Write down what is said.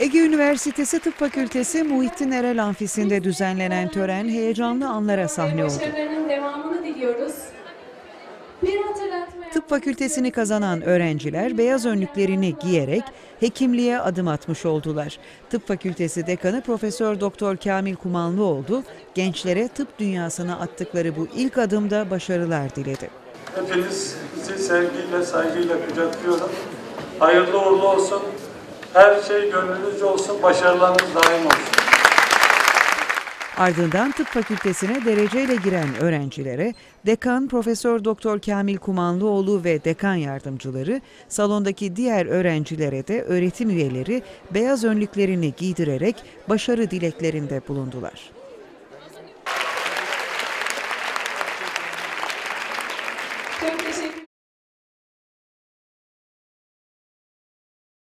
Ege Üniversitesi Tıp Fakültesi Muhittin Erel Amfisi'nde düzenlenen tören heyecanlı anlara sahne oldu. Başarılarının devamını diliyoruz. Bir hatırlatma Tıp fakültesini kazanan öğrenciler beyaz önlüklerini giyerek hekimliğe adım atmış oldular. Tıp Fakültesi Dekanı Profesör Doktor Kamil Kumanlıoğlu gençlere tıp dünyasına attıkları bu ilk adımda başarılar diledi. Hepiniz sizi sevgiyle, saygıyla kucaklıyorum. Hayırlı uğurlu olsun. Her şey gönlünüzce olsun, başarılarınız daim olsun. Ardından tıp fakültesine dereceyle giren öğrencilere dekan Profesör Doktor Kamil Kumanlıoğlu ve dekan yardımcıları, salondaki diğer öğrencilere de öğretim üyeleri beyaz önlüklerini giydirerek başarı dileklerinde bulundular. Çok teşekkür